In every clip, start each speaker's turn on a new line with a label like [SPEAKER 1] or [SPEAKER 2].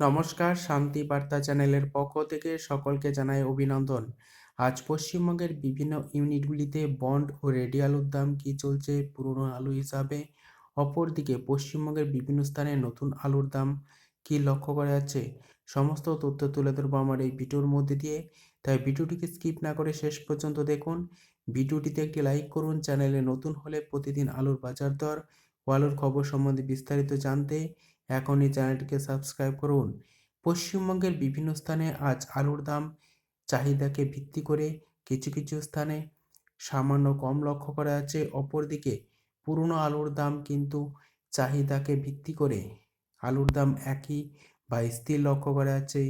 [SPEAKER 1] নমস্কার, শান্তি বার্তা চ্যানেলের পক্ষ থেকে সকলকে জানাই অভিনন্দন। আজ পশ্চিমবঙ্গের বিভিন্ন ইউনিটগুলিতে বন্ড ও রেডি আলুর দাম কী চলছে, পুরনো আলু হিসাবে। অপরদিকে পশ্চিমবঙ্গের বিভিন্ন স্থানে নতুন আলুর দাম কী লক্ষ্য করা যাচ্ছে, সমস্ত তথ্য তুলে ধরবো আমার এই ভিডিওর মধ্যে দিয়ে। তাই ভিডিওটিকে স্কিপ না করে শেষ পর্যন্ত দেখুন। ভিডিওটিতে একটি লাইক করুন, চ্যানেলে নতুন হলে প্রতিদিন আলুর বাজার দর ও আলুর খবর সম্বন্ধে বিস্তারিত জানতে এখনই চ্যানেলটিকে সাবস্ক্রাইব করুন। পশ্চিমবঙ্গের বিভিন্ন স্থানে আজ আলুর দাম, চাহিদাকে ভিত্তি করে কিছু কিছু স্থানে সামান্য কম লক্ষ্য করা যাচ্ছে। অপরদিকে পুরনো আলুর দাম কিন্তু চাহিদাকে ভিত্তি করে আলুর দাম একই বা স্থির লক্ষ্য করা যাচ্ছে।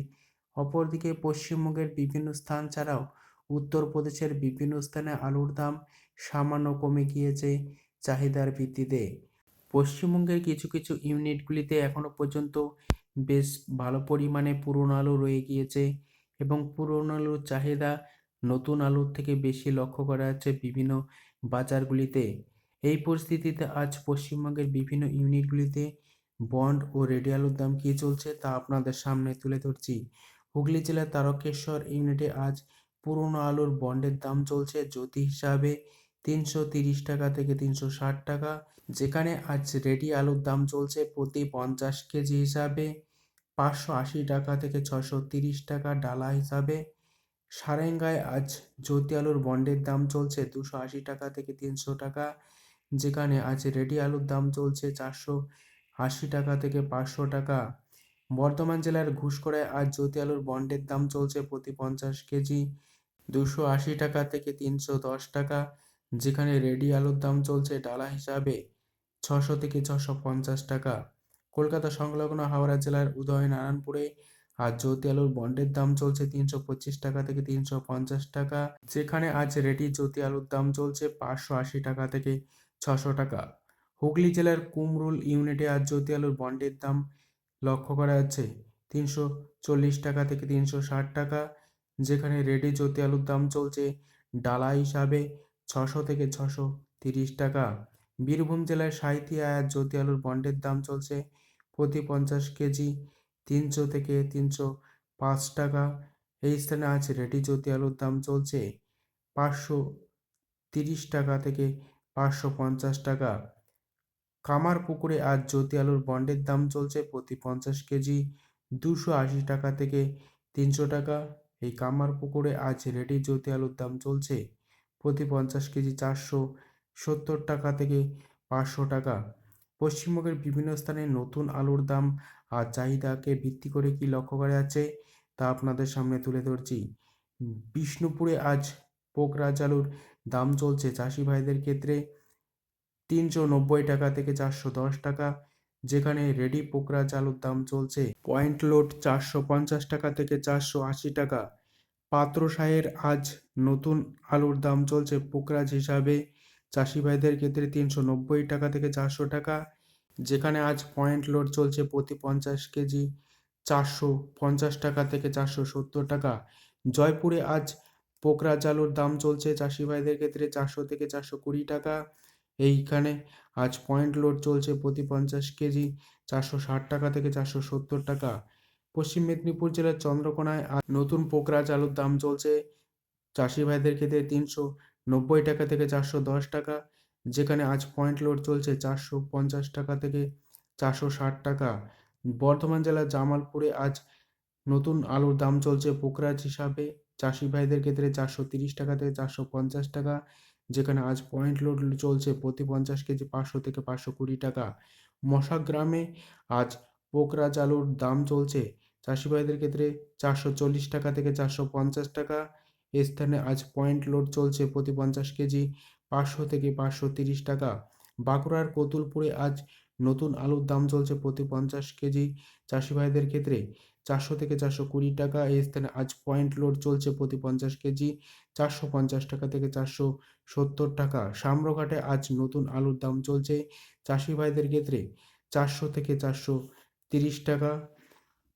[SPEAKER 1] অপরদিকে পশ্চিমবঙ্গের বিভিন্ন স্থান ছাড়াও উত্তরপ্রদেশের বিভিন্ন স্থানে আলুর দাম সামান্য কমে গিয়েছে চাহিদার ভিত্তিতে। পশ্চিমবঙ্গের কিছু কিছু ইউনিটগুলিতে এখনও পর্যন্ত বেশ ভালো পরিমাণে পুরনো আলু রয়ে গিয়েছে এবং পুরনো আলুর চাহিদা নতুন আলুর থেকে বেশি লক্ষ্য করা যাচ্ছে বিভিন্ন বাজারগুলিতে। এই পরিস্থিতিতে আজ পশ্চিমবঙ্গের বিভিন্ন ইউনিটগুলিতে বন্ড ও রেডি আলুর দাম কী চলছে তা আপনাদের সামনে তুলে ধরছি। হুগলি জেলার তারকেশ্বর ইউনিটে আজ পুরনো আলুর বন্ডের দাম চলছে জ্যোতি হিসাবে তিনশো তিরিশ টাকা থেকে তিনশো ষাট টাকা। যেখানে আজ রেডি আলুর দাম চলছে প্রতি পঞ্চাশ কেজি হিসাবে। পাঁচশো আশি টাকা থেকে ছশো তিরিশ টাকা ডালা হিসাবে। সারেঙ্গায় আজ জ্যোতি আলুর বন্ডের দাম চলছে দুশো আশি টাকা থেকে তিনশো টাকা। যেখানে আজ রেডি আলুর দাম চলছে চারশো আশি টাকা থেকে পাঁচশো টাকা। বর্ধমান জেলার ঘুষকরায় আজ জ্যোতি আলুর বন্ডের দাম চলছে প্রতি পঞ্চাশ কেজি দুশো আশি টাকা থেকে তিনশো দশ টাকা। যেখানে রেডি আলুর দাম চলছে ডালা হিসাবে ছশো থেকে ছশো পঞ্চাশ টাকা। কলকাতা সংলগ্ন হাওড়া জেলার উদয়নারায়ণপুরে আজ জ্যোতি আলুর বন্ডের দাম চলছে তিনশো পঁচিশ টাকা থেকে তিনশো পঞ্চাশ টাকা। যেখানে আজ রেডি জ্যোতি আলুর দাম চলছে পাঁচশো আশি টাকা থেকে ছশো টাকা। হুগলি জেলার কুমরুল ইউনিটে আজ জ্যোতি আলুর বন্ডের দাম লক্ষ্য করা যাচ্ছে তিনশো চল্লিশ টাকা থেকে তিনশো ষাট টাকা। যেখানে রেডি জ্যোতি আলুর দাম চলছে ডালা হিসাবে ছশো থেকে ছশো তিরিশ টাকা। বীরভূম জেলায় সাঁইথিয়া আজ জ্যোতি আলুর বন্ডের দাম চলছে প্রতি পঞ্চাশ কেজি তিনশো থেকে তিনশো পাঁচ টাকা। এই স্থানে আজ রেডি জ্যোতি আলুর দাম চলছে পাঁচশো তিরিশ টাকা থেকে পাঁচশো পঞ্চাশ টাকা। কামার পুকুরে আজ জ্যোতি আলুর বন্ডের দাম চলছে প্রতি পঞ্চাশ কেজি দুশো আশি টাকা থেকে তিনশো টাকা। এই কামার পুকুরে আজ রেডি জ্যোতি আলুর দাম চলছে প্রতি পঞ্চাশ কেজি চারশো সত্তর টাকা থেকে পাঁচশো টাকা। পশ্চিমবঙ্গের বিভিন্ন স্থানে নতুন আলুর দাম আর চাহিদাকে ভিত্তি করে কি লক্ষ্য করা যাচ্ছে, তা আপনাদের সামনে তুলে ধরছি। বিষ্ণুপুরে আজ পোকরাজ আলুর দাম চলছে চাষি ভাইদের ক্ষেত্রে তিনশো নব্বই টাকা থেকে চারশো দশ টাকা, যেখানে রেডি পোকরাজ আলুর দাম চলছে পয়েন্ট লোড চারশো পঞ্চাশ টাকা থেকে চারশো আশি টাকা। পাত্রসাহের আজ নতুন আলুর দাম চলছে পোকরাজ হিসাবে। চাষি ভাইদের ক্ষেত্রে তিনশো নব্বই টাকা থেকে চারশো টাকা। যেখানে আজ পয়েন্ট লোড চলছে প্রতি পঞ্চাশ কেজি চারশো পঞ্চাশ টাকা থেকে চারশো সত্তর টাকা। জয়পুরে আজ পোকরাজ আলুর দাম চলছে চাষি ভাইদের ক্ষেত্রে চারশো থেকে চারশো কুড়ি টাকা। এইখানে আজ পয়েন্ট লোড চলছে প্রতি পঞ্চাশ কেজি চারশো ষাট টাকা থেকে চারশো সত্তর টাকা। পশ্চিম মেদিনীপুর জেলার চন্দ্রকোনায় আজ নতুন পোকরাজ আলুর দাম চলছে চাষি ভাইদের ক্ষেত্রে তিনশো নব্বই টাকা থেকে চারশো দশ টাকা, যেখানে আজ পয়েন্ট লোড চলছে চারশো পঞ্চাশ টাকা থেকে চারশো ষাট টাকা। বর্ধমান জেলার জামালপুরে আজ নতুন আলুর দাম চলছে পোকরাজ হিসাবে, চাষি ভাইদের ক্ষেত্রে চারশো তিরিশ টাকা থেকে চারশো পঞ্চাশ টাকা, যেখানে আজ পয়েন্ট লোড চলছে প্রতি পঞ্চাশ কেজি পাঁচশো থেকে পাঁচশো কুড়ি টাকা। মশাগ্রামে আজ পোকরাজ চালুর দাম চলছে। চাষি ভাইদের ক্ষেত্রে চারশো চল্লিশ টাকা থেকে চারশো পঞ্চাশ টাকা। এ স্থানে আজ পয়েন্ট লোড চলছে প্রতি পঞ্চাশ কেজি পাঁচশো থেকে পাঁচশো তিরিশ টাকা। বাঁকুড়ার কতুলপুরে আজ নতুন আলুর দাম চলছে প্রতি পঞ্চাশ কেজি। চাষি ভাইদের ক্ষেত্রে চারশো থেকে চারশো কুড়ি টাকা। এই স্থানে আজ পয়েন্ট লোড চলছে প্রতি পঞ্চাশ কেজি চারশো পঞ্চাশ টাকা থেকে চারশো সত্তর টাকা। সাম্রঘাটে আজ নতুন আলুর দাম চলছে। চাষি ভাইদের ক্ষেত্রে চারশো থেকে চারশো তিরিশ টাকা।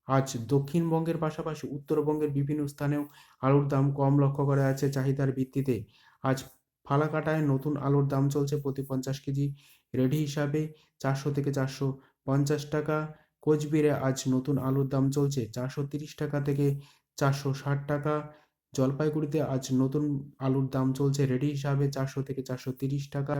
[SPEAKER 1] আজ দক্ষিণবঙ্গের পাশাপাশি উত্তরবঙ্গের বিভিন্ন স্থানেও আলুর দাম কম লক্ষ্য করা আছে চাহিদার ভিত্তিতে। আজ ফালাকাটায় নতুন আলুর দাম চলছে প্রতি পঞ্চাশ কেজি। রেডি হিসাবে চারশো থেকে চারশো পঞ্চাশ টাকা। কোচবিহারে আজ নতুন আলুর দাম চলছে চারশো তিরিশ টাকা থেকে চারশো ষাট টাকা। জলপাইগুড়িতে আজ নতুন আলুর দাম চলছে রেডি হিসাবে চারশো থেকে চারশো তিরিশ টাকা।